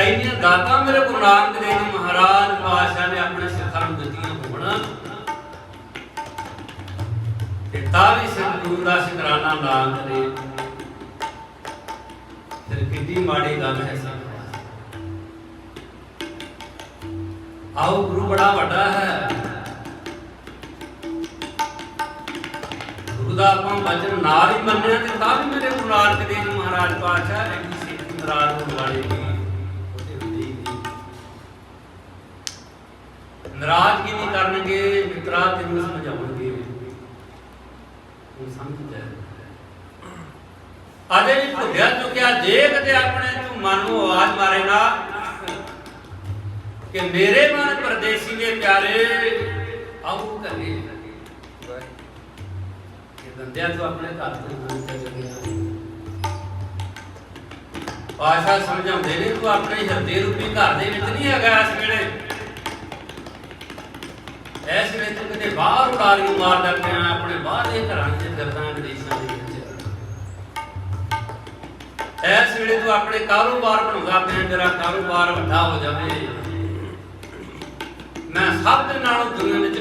ਐਨੀਆਂ ਦਾਤਾਂ ਮੇਰੇ ਗੁਰੂ ਨਾਨਕ ਦੇਵ ਜੀ ਮਹਾਰਾਜ ਪਾਤਸ਼ਾਹ ਨੇ ਆਪਣੇ ਸਿੱਖਾਂ ਨੂੰ ਦਿੱਤੀਆਂ ਹੋਣ। ਤੇ ਤਾਂ ਵੀ ਸਿੱਖ ਦਾ ਸ਼ੁਕਰਾਨਾ ਨਾ ਕਰੇ ਫਿਰ ਕਿੰਨੀ ਮਾੜੀ ਗੱਲ ਹੈ ਸਭ ਆਓ ਗੁਰੂ ਬੜਾ ਵੱਡਾ ਹੈ। ਗੁਰੂ ਦਾ ਆਪਾਂ ਵਚਨ ਨਾਲ ਹੀ ਮੰਨਿਆ ਤੇ ਤਾਂ ਵੀ ਮੇਰੇ ਗੁਰੂ ਨਾਨਕ ਦੇਵ ਮਹਾਰਾਜ ਪਾਤਸ਼ਾਹ ਐਡੀ ਸਿੱਖ ਨਾਰਾਜ਼ ਹੋਣ ਵਾਲੀ ਨਹੀਂ ਨਾਰਾਜ਼ਗੀ ਨਹੀਂ ਕਰਨਗੇ, ਮਿੱਤਰਾ ਤੈਨੂੰ ਸਮਝਾਉਣਗੇ। ਉਹ ਸਮਝ ਜਾ ਅਜੇ ਵੀ ਭੁੱਲਿਆ ਚੁੱਕਿਆ, ਜੇ ਕਦੇ ਆਪਣੇ ਤੂੰ ਮਨ ਨੂੰ ਆਵਾਜ਼ ਮਾਰੇਗਾ ਕਿ ਮੇਰੇ ਮਨ ਪਰਦੇਸੀ ਦੇ ਪਿਆਰੇ ਆਉ ਕਰੇ ਇਹ ਬੰਦਿਆ ਤੂੰ ਆਪਣੇ ਘਰ ਤੋਂ ਦੂਰ ਚੱਲ ਗਿਆ। ਆਸ਼ਾ ਸਮਝਾਉਂਦੇ ਨੇ, ਤੂੰ ਆਪਣੇ ਹਿਰਦੇ ਰੂਪੀ ਘਰ ਦੇ ਵਿੱਚ ਨਹੀਂ ਹੈਗਾ ਇਸ ਵੇਲੇ। ਇਸ ਵੇਲੇ ਕਿਤੇ ਬਾਹਰ ਉਡਾਰੀਆਂ ਮਾਰਦਾ ਪਿਆ ਆਪਣੇ ਬਾਹਰ ਦੇ ਘਰਾਂ 'ਚ ਫਿਰਦਾ ਵਿਦੇਸ਼ਾਂ ਦੇ ਵਿੱਚ। ਇਸ ਵੇਲੇ ਤੂੰ ਆਪਣੇ ਕਾਰੋਬਾਰ ਬਣਾਉਂਦਾ ਪਿਆ ਤੇਰਾ ਕਾਰੋਬਾਰ ਵੱਡਾ ਹੋ ਜਾਵੇ। ਮੈਂ ਸਭ ਦੇ ਨਾਲੋਂ ਦੁਨੀਆ ਵਿੱਚ